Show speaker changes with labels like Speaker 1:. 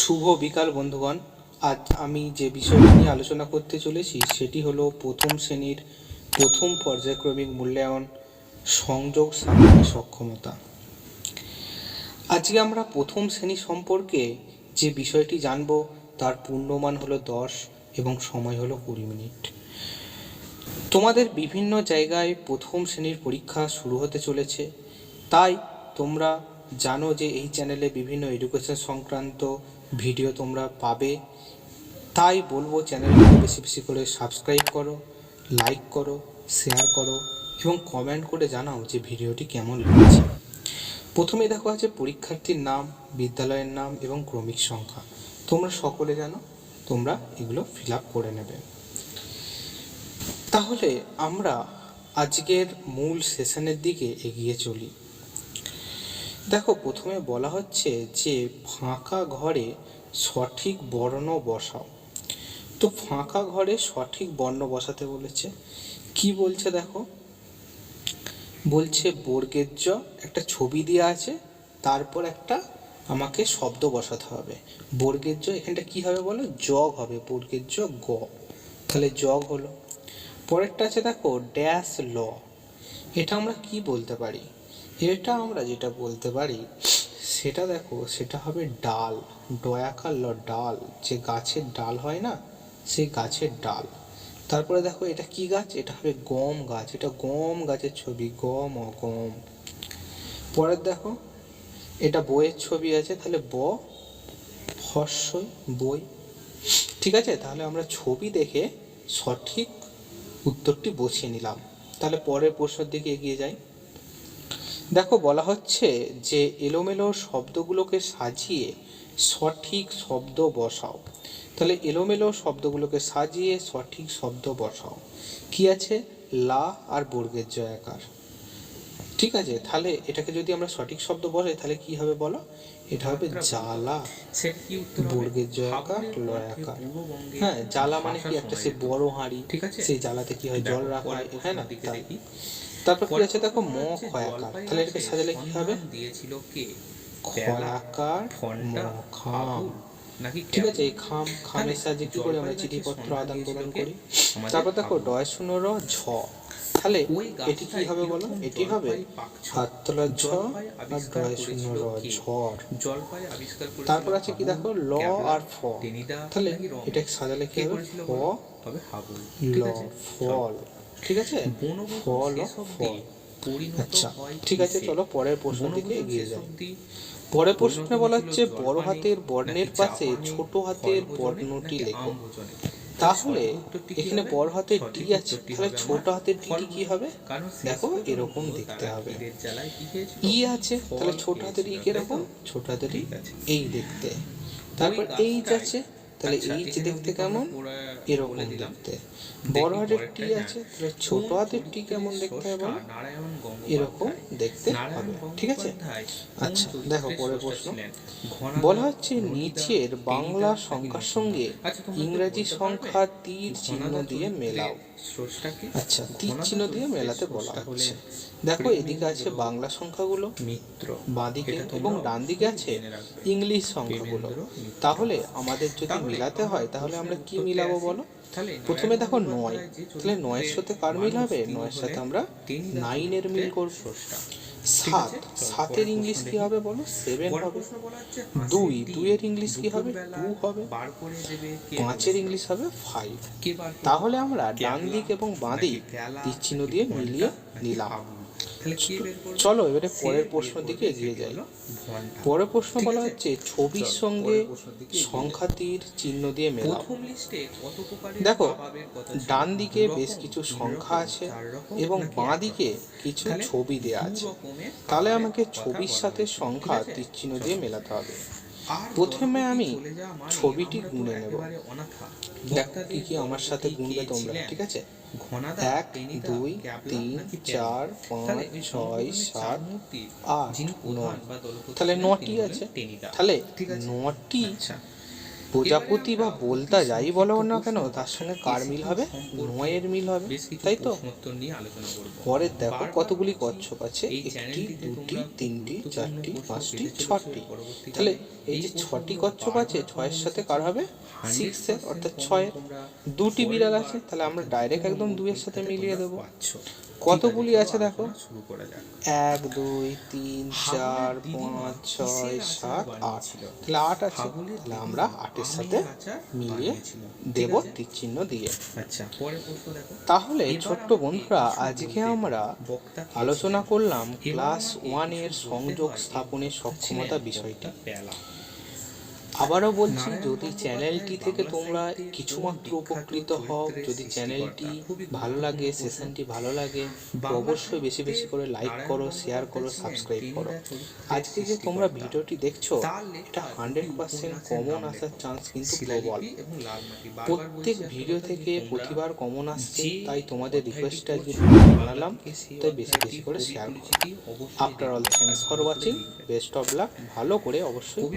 Speaker 1: শুভ বিকাল বন্ধুগণ আজ আমি যে বিষয়টি নিয়ে আলোচনা করতে চলেছি সেটি হলো প্রথম শ্রেণীর প্রথম পর্যায়ক্রমিক মূল্যায়ন সংযোগ সাধনের সক্ষমতা আজকে আমরা প্রথম শ্রেণী সম্পর্কে যে বিষয়টি জানব তার পূর্ণমান হলো দশ এবং সময় হলো কুড়ি মিনিট তোমাদের বিভিন্ন জায়গায় প্রথম শ্রেণীর পরীক্ষা শুরু হতে চলেছে তাই তোমরা জানো যে এই চ্যানেলে বিভিন্ন এডুকেশন সংক্রান্ত ভিডিও তোমরা পাবে তাই বলবো চ্যানেলটা বেশি বেশি করে সাবস্ক্রাইব করো লাইক করো শেয়ার করো এবং কমেন্ট করে জানাও যে ভিডিওটি কেমন লেগেছে প্রথমে দেখো আছে পরীক্ষার্থীর নাম বিদ্যালয়ের নাম এবং ক্রমিক সংখ্যা তোমরা সকলে জানো তোমরা এগুলো ফিল করে নেবে তাহলে আমরা আজকের মূল সেশনের দিকে এগিয়ে চলি দেখো প্রথমে বলা হচ্ছে যে ফাঁকা ঘরে সঠিক বর্ণ বসাও তো ফাঁকা ঘরে সঠিক বর্ণ বসাতে বলেছে কি বলছে দেখো বলছে বর্গের জ একটা ছবি দেওয়া আছে তারপর একটা আমাকে শব্দ বসাতে হবে বর্গের জ এখানটা কি হবে বলো জগ হবে বর্গের জ গ তাহলে জগ হলো পরেরটা আছে দেখো ড্যাশ ল এটা আমরা কি বলতে পারি এটা আমরা যেটা বলতে পারি সেটা দেখো সেটা হবে ডাল ডয়াকার ল ডাল যে গাছের ডাল হয় না সেই গাছের ডাল তারপরে দেখো এটা কি গাছ এটা হবে গম গাছ এটা গম গাছের ছবি গম ও গম পরের দেখো এটা বইয়ের ছবি আছে তাহলে ব হর্ষই বই ঠিক আছে তাহলে আমরা ছবি দেখে সঠিক উত্তরটি বসিয়ে নিলাম তাহলে পরের প্রশ্নের দিকে এগিয়ে যাই দেখো বলা হচ্ছে যে এলোমেলো শব্দগুলোকে সাজিয়ে সঠিক শব্দ বসাও তাহলে এলোমেলো শব্দগুলোকে সাজিয়ে সঠিক শব্দ বসাও কি আছে লা আর বর্গের জয়াকার ঠিক আছে তাহলে এটাকে যদি আমরা সঠিক শব্দ বসাই তাহলে কি হবে বলো এটা হবে জ্বালা বর্গের জয়াকার লয়াকার হ্যাঁ জ্বালা মানে কি একটা সে বড় হাঁড়ি ঠিক আছে সেই জ্বালাতে কি হয় জল রাখা হয় হ্যাঁ না তারপর কি আছে দেখো ম খয়াকার তাহলে এটাকে সাজালে কি হবে দিয়েছিল কে খয়াকার খাম ঠিক আছে খাম খামের সাহায্যে কি করে আমরা চিঠিপত্র আদান প্রদান করি তারপর দেখো ডয় শূন্য ঝ তাহলে এটি কি হবে বলো এটি হবে হাততলা ঝ আর ডয় শূন্য র তারপর আছে কি দেখো ল আর ফ তাহলে এটাকে সাজালে কি হবে ফ ল ফল ঠিক আছে ফল ফল আচ্ছা ঠিক আছে চলো পরের প্রশ্ন দিকে এগিয়ে যাই পরের প্রশ্নে বলা হচ্ছে বড় হাতের বর্ণের পাশে ছোট হাতের বর্ণটি লেখো তাহলে এখানে বড় হাতের ডি আছে তাহলে ছোট হাতের ডি কি হবে দেখো এরকম দেখতে হবে ই আছে তাহলে ছোট হাতের ই কিরকম ছোট হাতের ই এই দেখতে তারপর এইচ আছে তাহলে আচ্ছা, এইচ দেখতে কেমন এরকম দেখতে বড় হাতের টি আছে তাহলে ছোট হাতের টি কেমন দেখতে হবে এরকম দেখতে হবে ঠিক আছে আচ্ছা দেখো পরের প্রশ্ন বলা হচ্ছে নিচের বাংলা সংখ্যার সঙ্গে আচ্ছা, ইংরেজি সংখ্যা তীর আচ্ছা, চিহ্ন দিয়ে মেলাও আচ্ছা তীর চিহ্ন দিয়ে মেলাতে বলা হচ্ছে দেখো এদিকে আছে বাংলা সংখ্যাগুলো মিত্র বাঁদিকে এবং ডান দিকে আছে ইংলিশ সংখ্যাগুলো তাহলে আমাদের যদি মিলাতে হয় তাহলে আমরা কি মিলাবো বলো প্রথমে দেখো নয় তাহলে নয়ের সাথে কার মিল হবে নয়ের সাথে আমরা নাইনের মিল করবো সাত সাতের ইংলিশ কি হবে বলো সেভেন হবে দুই দুইয়ের ইংলিশ কি হবে টু হবে পাঁচের ইংলিশ হবে ফাইভ তাহলে আমরা ডান দিক এবং বাঁ দিক তীর চিহ্ন দিয়ে মিলিয়ে নিলাম চলো এবারে পরের প্রশ্ন দিকে এগিয়ে যাই পরের প্রশ্ন বলা হচ্ছে ছবির সঙ্গে সংখ্যাতির চিহ্ন দিয়ে মেলা দেখো ডান দিকে বেশ কিছু সংখ্যা আছে এবং বাঁ দিকে কিছু ছবি দেওয়া আছে তাহলে আমাকে ছবির সাথে সংখ্যা তীর চিহ্ন দিয়ে মেলাতে হবে প্রথমে আমি ছবিটি গুনে নেব দেখি কি আমার সাথে গুনবে তোমরা ঠিক আছে এক দুই তিন চার পাঁচ ছয় সাত আট নয় তাহলে নটি আছে তাহলে নটি আচ্ছা। প্রজাপতি বা বলতা যাই বলো না কেন তার সঙ্গে কার মিল হবে নয়ের মিল হবে তাই তো পরে দেখো কতগুলি কচ্ছপ আছে একটি দুটি তিনটি চারটি পাঁচটি ছটি তাহলে এই যে ছটি কচ্ছপ আছে ছয়ের সাথে কার হবে সিক্সের অর্থাৎ ছয়ের দুটি বিড়াল আছে তাহলে আমরা ডাইরেক্ট একদম দুইয়ের সাথে মিলিয়ে দেবো কতগুলি আছে দেখো এক দুই তিন চার পাঁচ ছয় সাত আট তাহলে আট আছে তাহলে আমরা আটের এর সাথে মিলিয়ে দেব তীর চিহ্ন দিয়ে আচ্ছা তাহলে ছোট্ট বন্ধুরা আজকে আমরা আলোচনা করলাম ক্লাস ওয়ানের সংযোগ স্থাপনের সক্ষমতা বিষয়টি আচ্ছা, আবারও বলছি যদি চ্যানেলটি থেকে তোমরা কিছুমাত্র উপকৃত হও যদি চ্যানেলটি ভালো লাগে সেশনটি ভালো লাগে অবশ্যই বেশি বেশি করে লাইক করো শেয়ার করো সাবস্ক্রাইব করো আজকে যে তোমরা ভিডিওটি দেখছো এটা হান্ড্রেড পার্সেন্ট কমন আসার চান্স কিন্তু প্রবল প্রত্যেক ভিডিও থেকে প্রতিবার কমন আসছে তাই তোমাদের রিকোয়েস্টটা যে জানালাম তাই বেশি বেশি করে শেয়ার করো after all thanks for watching best of luck ভালো করে অবশ্যই